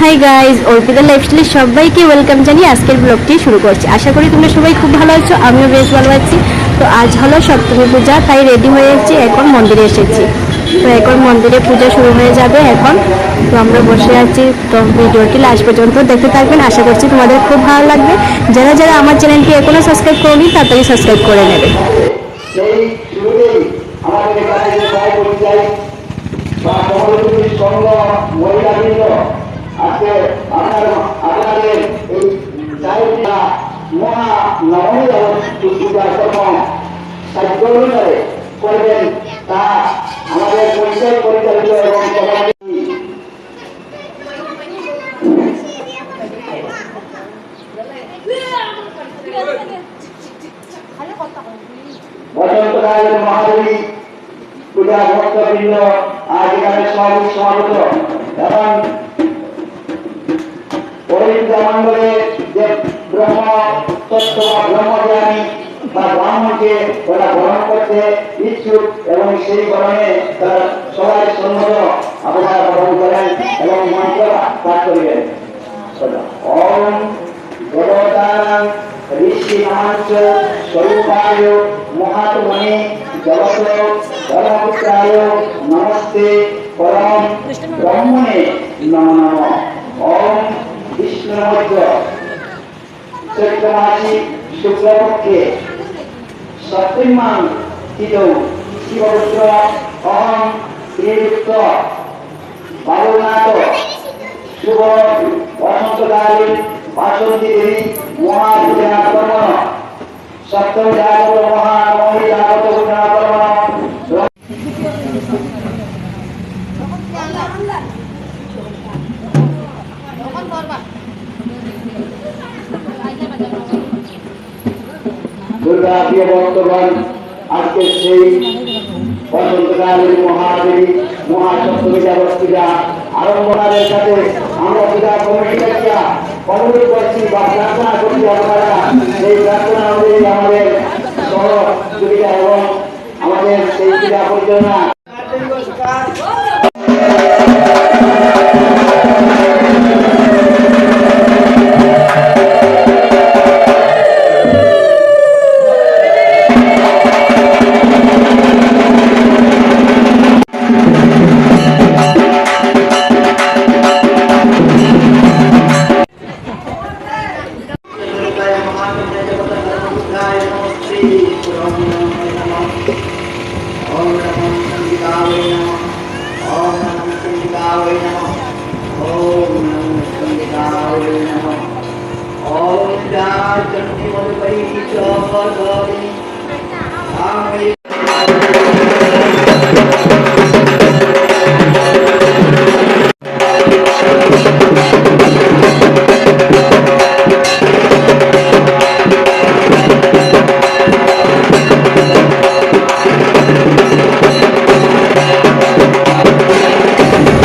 Hi guys Arpita লাইফস্টাইলে সবাইকে welcome জানিয়ে আজকের ব্লগটি শুরু করছি। আশা করি তোমরা সবাই খুব ভালো আছো, আমিও বেশ ভালো আছি। তো আজ হলো সপ্তমী পূজা, তাই রেডি হয়ে যাচ্ছি এখন মন্দিরে এসেছি। তো এখন মন্দিরে পূজা শুরু হয়ে যাবে এখন। তো আমরা বসে আছি, তো ভিডিওটি লাস্ট পর্যন্ত দেখতে থাকবেন। আশা করছি তোমাদের খুব ভালো লাগবে। যারা যারা আমার চ্যানেলটি এখনও সাবস্ক্রাইব করনি, তাড়াতাড়ি সাবস্ক্রাইব করে নেবে। আজকে আপনার আপনাদের এই চারিটা মহা নবমী পূজার কর্ম সাহায্য করবেন তা আমাদের পরিচয় পরিচালিত এবং সভাপতি। বসন্তকালের মহাদেবী পূজা ভক্তবৃন্দ, আজ এখানে সমাবেশ সমাগত। এবং পরিচিত মণ্ডলে যে ব্রহ্ম তত্ত্ব বা ব্রহ্মজ্ঞানী বা ব্রাহ্মণকে ওরা গ্রহণ করতে ইচ্ছুক এবং সেই কারণে তারা সবাই সম্মত আপনারা গ্রহণ করেন এবং মন্ত্র পাঠ করিবেন। ওম দেবতানাং ঋষি মহাঞ্চ স্বরূপায় মহাত্মনে জগত নমস্তে পরম ব্রহ্মণে নম নম। ওম বিষ্ণুমধ্য চৈত্র মাসি শুক্লপক্ষে। সপ্তমাং তিদৌ শিবপুত্র অহং শ্রীযুক্ত বালুনাথ শুভ বসন্তকালীন বাসন্তী দেবী কর্মণ সপ্তম জাগত মহানবমী জাগত পূজা কর্মণ দুর্গা প্রিয় ভক্তগণ আজকে সেই বসন্তকালীন মহাদেবী মহাসপ্তমী পূজা আরম্ভনের সাথে আমরা পূজা কমিটিকে অনুরোধ করছি বা প্রার্থনা করছি আপনারা, সেই প্রার্থনা অনুযায়ী আমাদের সহযোগিতা এবং আমাদের সেই পূজা পরিচালনা।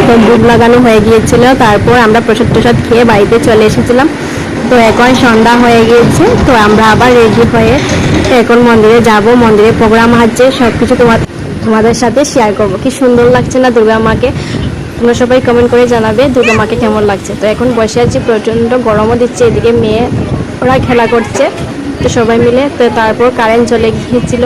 তো দুধ লাগানো হয়ে গিয়েছিল তারপর আমরা প্রসাদ প্রসাদ খেয়ে বাড়িতে চলে এসেছিলাম। তো এখন সন্ধ্যা হয়ে গিয়েছে, তো আমরা আবার রেডি হয়ে এখন মন্দিরে যাব। মন্দিরে প্রোগ্রাম আছে সব কিছু তোমার তোমাদের সাথে শেয়ার করব। কি সুন্দর লাগছে না দুর্গা মাকে? তোমরা সবাই কমেন্ট করে জানাবে দুর্গা মাকে কেমন লাগছে। তো এখন বসে আছি, প্রচণ্ড গরমও দিচ্ছে, এদিকে মেয়ে ওরা খেলা করছে। তো সবাই মিলে, তো তারপর কারেন্ট চলে গিয়েছিল।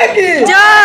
jacket. Done.